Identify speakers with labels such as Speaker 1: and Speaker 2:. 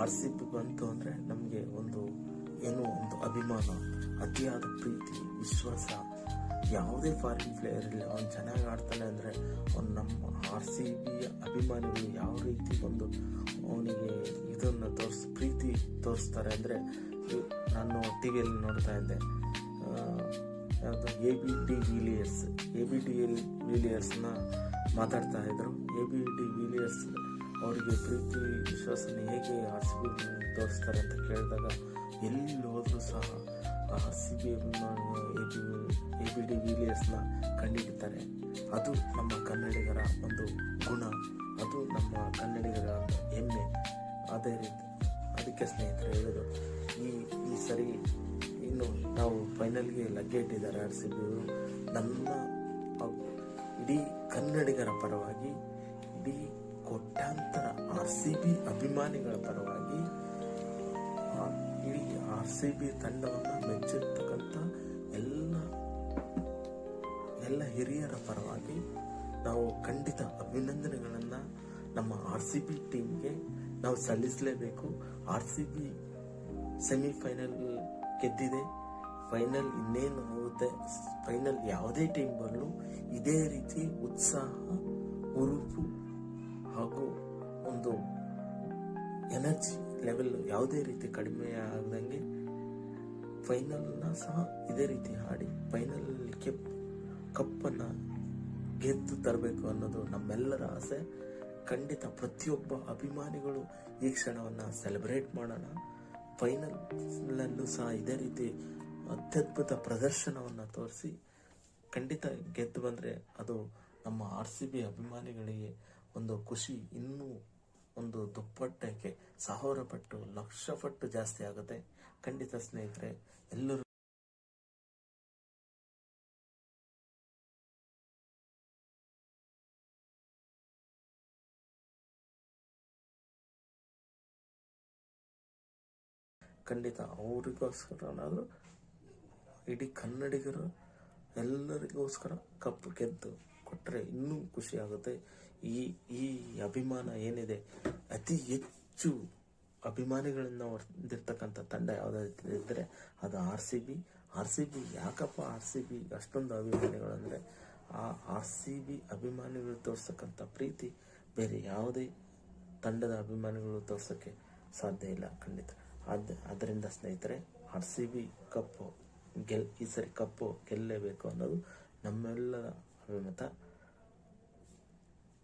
Speaker 1: R C B ಬಂತು ಅಂದರೆ ನಮಗೆ ಒಂದು ಏನೋ ಒಂದು ಅಭಿಮಾನ, ಅತಿಯಾದ ಪ್ರೀತಿ, ವಿಶ್ವಾಸ. ಯಾವುದೇ ಫಾರಿನ್ ಪ್ಲೇಯರ್ ಇರಲಿ, ಅವ್ನು ಚೆನ್ನಾಗಿ ಆಡ್ತಾನೆ ಅಂದರೆ ಅವ್ನು ನಮ್ಮ ಆರ್ ಸಿ ಬಿ ಅಭಿಮಾನಿಗಳು ಯಾವ ರೀತಿ ಒಂದು ಅವನಿಗೆ ಇದನ್ನು ತೋರಿಸ್, ಪ್ರೀತಿ ತೋರಿಸ್ತಾರೆ ಅಂದರೆ ನಾನು ಟಿ ವಿಯಲ್ಲಿ ನೋಡ್ತಾ ಇದ್ದೆ. ಯಾವುದು A B de Villiers A B D ವಿಲಿಯರ್ಸ್ನ ಮಾತಾಡ್ತಾ ಇದ್ದರು ಎ ಬಿ ಟಿ ವಿಲಿಯರ್ಸ್ ಅವರಿಗೆ ಪ್ರೀತಿ, ವಿಶ್ವಾಸನ ಹೇಗೆ ಬಿ ತೋರಿಸ್ತಾರೆ ಅಂತ ಕೇಳಿದಾಗ ಎಲ್ಲಿ ಹೋದರೂ ಸಹ R C B, A B D ವಿಲಿಯರ್ಸ್ನ ಕಂಡುಹಿಡಿತಾರೆ ಅದು ನಮ್ಮ ಕನ್ನಡಿಗರ ಒಂದು ಗುಣ. ಅದು ನಮ್ಮ ಕನ್ನಡಿಗರ ಹೆಮ್ಮೆ. ಅದೇ ರೀತಿ ಅದಕ್ಕೆ ಸ್ನೇಹಿತರೆ ಹೇಳೋದು, ಈ ಈ ಸರಿ ಇನ್ನು ನಾವು ಫೈನಲ್ಗೆ ಲಗ್ಗೆ ಇಟ್ಟಿದ್ದಾರೆ ಆರ್ ಸಿ ಬಿ ನನ್ನ ಇಡೀ ಕನ್ನಡಿಗರ ಪರವಾಗಿ, ಇಡೀ ಕೋಟ್ಯಾಂತರ ಆರ್ ಸಿ ಬಿ ಅಭಿಮಾನಿಗಳ ಪರವಾಗಿ ಇಡೀ ಆರ್ ಸಿ ಬಿ ತಂಡವನ್ನು ಮೆಚ್ಚಿರ್ತಕ್ಕಂಥ ಎಲ್ಲ ಎಲ್ಲ ಹಿರಿಯರ ಪರವಾಗಿ ನಾವು ಖಂಡಿತ ಅಭಿನಂದನೆಗಳನ್ನು ನಮ್ಮ ಆರ್ ಸಿ ಬಿ ಟೀಮ್ಗೆ ನಾವು ಸಲ್ಲಿಸಲೇಬೇಕು. ಆರ್ ಸಿ ಬಿ ಸೆಮಿಫೈನಲ್ ಗೆದ್ದಿದೆ. ಫೈನಲ್ ಇನ್ನೇನು ಹೋಗುತ್ತೆ? ಫೈನಲ್ ಯಾವುದೇ ಟೀಮ್ ಬರಲು ಇದೇ ರೀತಿ ಉತ್ಸಾಹ ಹುರುಪು ಹಾಗೂ ಒಂದು ಎನರ್ಜಿ ಲೆವೆಲ್ ಯಾವುದೇ ರೀತಿ ಕಡಿಮೆ ಆಗದಂಗೆ ಫೈನಲ್ನ ಸಹ ಇದೇ ರೀತಿ ಆಡಿ ಫೈನಲ್ ಕೆಪ್, ಕಪ್ಪನ್ನು ಗೆದ್ದು ತರಬೇಕು ಅನ್ನೋದು ನಮ್ಮೆಲ್ಲರ ಆಸೆ. ಖಂಡಿತ ಪ್ರತಿಯೊಬ್ಬ ಅಭಿಮಾನಿಗಳು ಈ ಕ್ಷಣವನ್ನು ಸೆಲೆಬ್ರೇಟ್ ಮಾಡೋಣ. ಫೈನಲ್ನಲ್ಲೂ ಸಹ ಇದೇ ರೀತಿ ಅತ್ಯದ್ಭುತ ಪ್ರದರ್ಶನವನ್ನು ತೋರಿಸಿ ಖಂಡಿತ ಗೆದ್ದು ಬಂದರೆ ಅದು ನಮ್ಮ ಆರ್ ಸಿ ಬಿ ಅಭಿಮಾನಿಗಳಿಗೆ ಒಂದು ಖುಷಿ, ಇನ್ನೂ ಒಂದು ದುಪ್ಪಟ್ಟಕ್ಕೆ ಸಾವಿರ ಪಟ್ಟು ಲಕ್ಷ ಪಟ್ಟು ಜಾಸ್ತಿ ಆಗುತ್ತೆ. ಖಂಡಿತ ಸ್ನೇಹಿತರೆ, ಎಲ್ಲರೂ ಖಂಡಿತ ಅವರಿಗೋಸ್ಕರನಾದರೂ, ಇಡೀ ಕನ್ನಡಿಗರು ಎಲ್ಲರಿಗೋಸ್ಕರ ಕಪ್ಪು ಗೆದ್ದು ಕೊಟ್ಟರೆ ಇನ್ನೂ ಖುಷಿ ಆಗುತ್ತೆ. ಈ ಈ ಅಭಿಮಾನ ಏನಿದೆ, ಅತಿ ಹೆಚ್ಚು ಅಭಿಮಾನಿಗಳನ್ನ ಹೊಂದಿರ್ತಕ್ಕಂಥ ತಂಡ ಯಾವುದಾದ್ರೆ ಅದು R C B. R C B ಯಾಕಪ್ಪ ಆರ್ ಸಿ ಬಿ ಅಷ್ಟೊಂದು ಅಭಿಮಾನಿಗಳು ಅಂದರೆ, ಆ ಆರ್ ಸಿ ಬಿ ಅಭಿಮಾನಿಗಳು ತೋರ್ಸಕ್ಕಂಥ ಪ್ರೀತಿ ಬೇರೆ ಯಾವುದೇ ತಂಡದ ಅಭಿಮಾನಿಗಳು ತೋರ್ಸೋಕ್ಕೆ ಸಾಧ್ಯ ಇಲ್ಲ ಖಂಡಿತ. ಅದ ಅದರಿಂದ ಸ್ನೇಹಿತರೆ, ಆರ್ ಸಿ ಬಿ ಕಪ್ಪು ಗೆಲ್, ಈ ಸರಿ ಕಪ್ಪು ಗೆಲ್ಲಲೇಬೇಕು ಅನ್ನೋದು ನಮ್ಮೆಲ್ಲರ ಅಭಿಮತ.